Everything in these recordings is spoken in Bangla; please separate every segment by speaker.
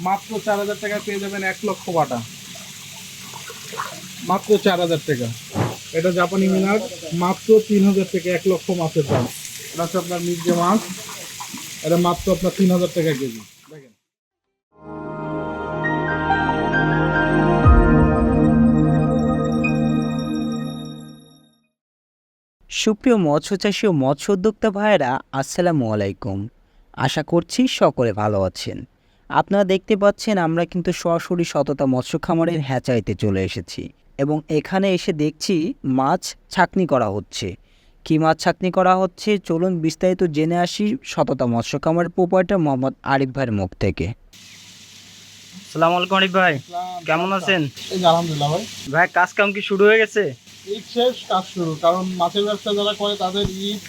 Speaker 1: মাত্র চার হাজার টাকায় পেয়ে যাবেন এক লক্ষ বাটা। মাত্র চার হাজার টাকা। এটা জাপানি মিনার, মাত্র তিন হাজার টাকা এক লক্ষ মাছের দাম। এটা হচ্ছে আপনার মির্জে মাছ। এটা মাত্র আপনার তিন হাজার টাকা কেজি।
Speaker 2: সুপ্রিয় মৎস্য চাষী ও মৎস্য উদ্যোক্তা ভাইয়েরা, আসসালামু আলাইকুম। আশা করছি সকলে ভালো আছেন। আপনারা দেখতে পাচ্ছেন আমরা কিন্তু সরাসরি সততা মৎস্য খামারের হ্যাচাইতে চলে এসেছি এবং এখানে এসে দেখছি মাছ ছাকনি করা হচ্ছে। কী মাছ ছাকনি করা হচ্ছে? চলুন বিস্তারিত জেনে আসি সততা মৎস্য খামারের প্রোপাইটার মোহাম্মদ আরিফ ভাইয়ের মুখ থেকে। সালাম আলাইকুম আরিফ ভাই। কেমন আছেন?
Speaker 1: আলহামদুলিল্লাহ ভাই।
Speaker 2: ভাই কাজ কাম কি শুরু হয়ে গেছে?
Speaker 1: ঈদ শেষ কাজ শুরু কারণ মাছের ব্যবসা যারা করে তাদের ঈদ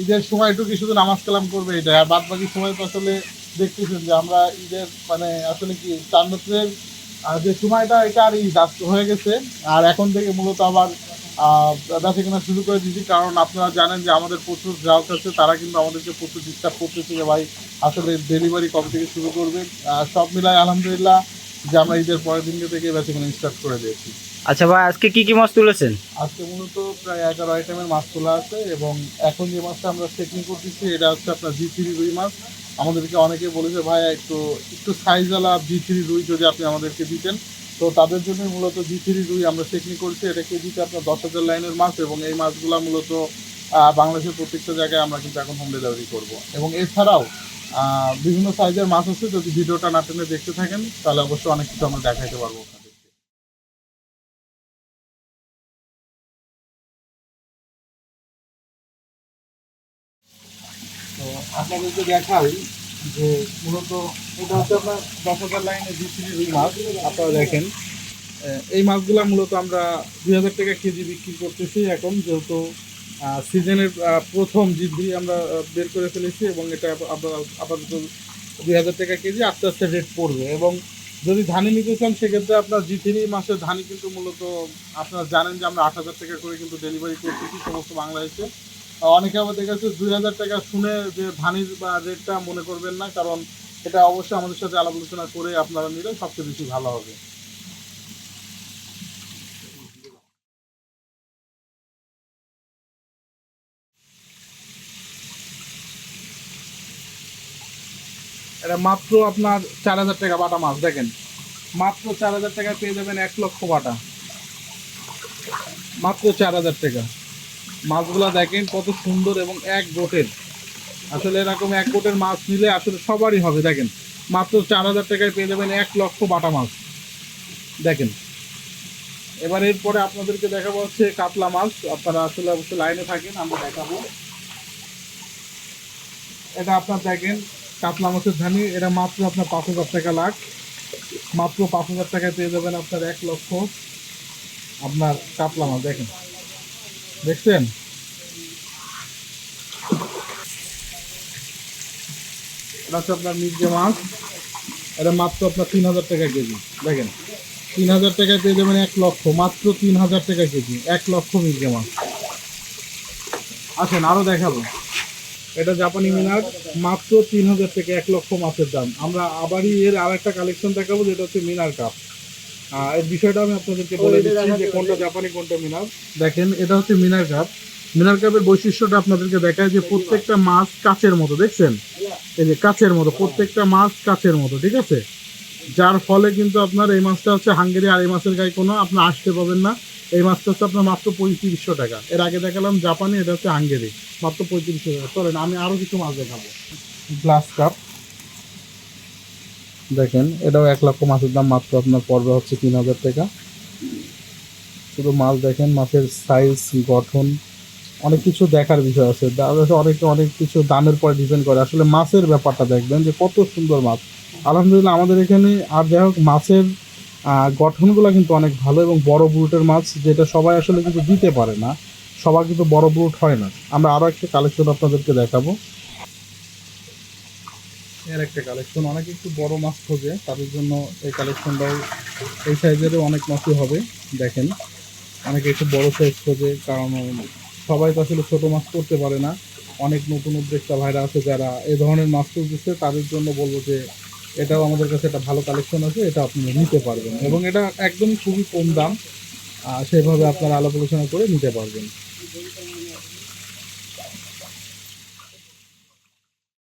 Speaker 1: ঈদের সময়টুকু শুধু নামাজ কালাম করবে এটা আর বাদ বাকি সময় তো আসলে দেখতেছেন যে আমরা ঈদের মানে আসলে কি চান্দ্রের যে সময়টা এটা আর ঈদ হয়ে গেছে। আর এখন থেকে মূলত আবার আহ, কেনা শুরু করে দিয়েছি। কারণ আপনারা জানেন যে আমাদের প্রচুর গ্রাহক আছে তারা কিন্তু আমাদেরকে প্রচুর ডিস্টার্ব করতেছে যে ভাই আসলে ডেলিভারি কবে থেকে শুরু করবে? সব মিলায় আলহামদুলিল্লাহ যে আমরা ঈদের পরের দিনকে থেকে বেচা কেনা স্টার্ট করে দিয়েছি।
Speaker 2: আচ্ছা ভাই আজকে কি কি মাছ তুলেছেন?
Speaker 1: আজকে মূলত প্রায় এগারো আইটেমের মাছ তোলা আছে এবং এখন যে মাছটা আমরা চেকিং করতেছি এটা হচ্ছে আপনার জি থ্রি রুই মাছ। আমাদেরকে অনেকে বলেছে ভাই একটু একটু সাইজওয়ালা জি থ্রি রুই যদি আপনি আমাদেরকে দিতেন। তো তাদের জন্য মূলত জি থ্রি রুই আমরা চেকিং করছি। এটা কেজিতে আপনার দশ হাজার লাইনের মাছ এবং এই মাছগুলো মূলত বাংলাদেশের প্রত্যেকটা জায়গায় আমরা কিন্তু এখন হোম ডেলিভারি করব। এবং এছাড়াও বিভিন্ন সাইজের মাছ আছে, যদি ভিডিওটা না টেনে দেখতে থাকেন, তাহলে অবশ্যই অনেক কিছু আমরা দেখাইতে পারব আপনাদেরকে। তো দেখাই যে মূলত এটা হচ্ছে আপনার দশ হাজার লাইনে মাছ, আপনারা দেখেন। এই মাছগুলা মূলত আমরা দুই হাজার টাকা কেজি বিক্রি করতেছি এখন, যেহেতু সিজনের প্রথম জিদ্রি আমরা বের করে ফেলেছি এবং এটা আপ- আপ- আপাতত দুই হাজার টাকা কেজি আস্তে আস্তে রেট পড়বে। এবং যদি ধানি নিতে চান, সেক্ষেত্রে আপনার জি থ্রি মাসের ধানি কিন্তু মূলত আপনারা জানেন যে আমরা আট হাজার টাকা করে কিন্তু ডেলিভারি করতেছি সমস্ত বাংলাদেশে। অনেকে আবার দেখা যাচ্ছে দুই হাজার টাকা শুনে যে ধানির রেটটা মনে করবেন না, কারণ এটা অবশ্যই আমাদের সাথে আলাপ আলোচনা করে আপনারা নিলে সবচেয়ে বেশি ভালো হবে। এটা মাত্র আপনার চার হাজার টাকা বাটা মাছ, দেখেন। মাত্র চার হাজার টাকায় পেয়ে যাবেন এক লক্ষ বাটা। মাত্র চার হাজার টাকা। মাছগুলো দেখেন কত সুন্দর এবং এক গোটের। আসলে এরকম এক গোটের মাছ নিলে আসলে সবারই হবে, দেখেন। মাত্র চার হাজার টাকায় পেয়ে যাবেন এক লক্ষ বাটা মাছ। দেখেন। এবার এরপরে আপনাদেরকে দেখাবো হচ্ছে কাতলা মাছ। আপনারা আসলে অবশ্যই লাইনে থাকেন, আমরা দেখাবো। এটা আপনার দেখেন কাতলা মাছের ধানি, এটা মাত্র আপনার পাঁচ হাজার টাকা লাখ। মাত্র পাঁচ হাজার টাকায় পেয়ে যাবেন আপনার এক লক্ষ আপনার কাতলা মাছ, দেখেন। দেখছেন? এটা হচ্ছে আপনার মির্জে মাছ। এটা মাত্র আপনার তিন হাজার টাকা কেজি, দেখেন। তিন হাজার টাকায় পেয়ে যাবেন এক লক্ষ, মাত্র তিন হাজার টাকা কেজি, এক লক্ষ মির্জে মাছ। আছেন আরও দেখাবো। এটা জাপানি মিনার মাত্র তিন হাজার থেকে এক লক্ষ মাছের দাম। আমরা আবারই এর আর একটা কালেকশন দেখাবো যেটা হচ্ছে মিনার কাপ এর বিষয়টা আমি আপনাদেরকে বলে দিচ্ছি যে কোনটা জাপানি কোনটা মিনার দেখেন এটা হচ্ছে মিনার কাপ মিনার কাপের বৈশিষ্ট্যটা আপনাদেরকে দেখায় যে প্রত্যেকটা মাছ কাচের মতো দেখছেন? এই যে কাচের মতো প্রত্যেকটা মাছ কাচের মতো ঠিক আছে? যার ফলে কিন্তু আপনার এই মাছটা হচ্ছে হাঙ্গেরি আর এই মাছের গায়ে কোনো আপনার আসতে পাবেন না। এই মাছটা হচ্ছে আপনার মাত্র পঁয়ত্রিশশো টাকা। এর আগে দেখালাম জাপানি, এটা হচ্ছে হাঙ্গেরি, মাত্র পঁয়ত্রিশশো টাকা। চলেন, আমি আরও কিছু মাছ দেখাবো। Glass cup. দেখেন, এটাও এক লক্ষ মাছের দাম, মাত্র আপনার পড়বে হচ্ছে তিন হাজার টাকা। শুধু মাছ দেখেন, মাছের সাইজ গঠন, অনেক কিছু দেখার বিষয় আছে। অনেক অনেক কিছু দামের পরে ডিপেন্ড করে। আসলে মাছের ব্যাপারটা দেখবেন যে কত সুন্দর মাছ। আলহামদুলিল্লাহ আমাদের এখানে, আর যাই হোক, মাছের গঠনগুলো কিন্তু অনেক ভালো এবং বড় ব্রুটের মাছ যেটা সবাই আসলে কিন্তু দিতে পারে না, সবার কিন্তু বড় ব্রুট হয় না। আমরা আরও একটা কালেকশন আপনাদেরকে দেখাবো। এর একটা কালেকশন অনেকে একটু বড় মাছ খোঁজে, তাদের জন্য এই কালেকশনটাও এই সাইজেরও অনেক মাছই হবে, দেখেন। অনেকে একটু বড় সাইজ খোঁজে, কারণ সবাই তো আসলে ছোটো মাছ করতে পারে না। অনেক নতুন উদ্যোক্তা ভাইরা আছে যারা এ ধরনের মাছ তুলতেছে তাদের জন্য বলব যে এটাও আমাদের কাছে একটা ভালো কালেকশন আছে, এটা আপনি নিতে পারবেন। এবং এটা একদম খুবই কম দাম সেভাবে আপনারা আলাপ আলোচনা করে নিতে পারবেন।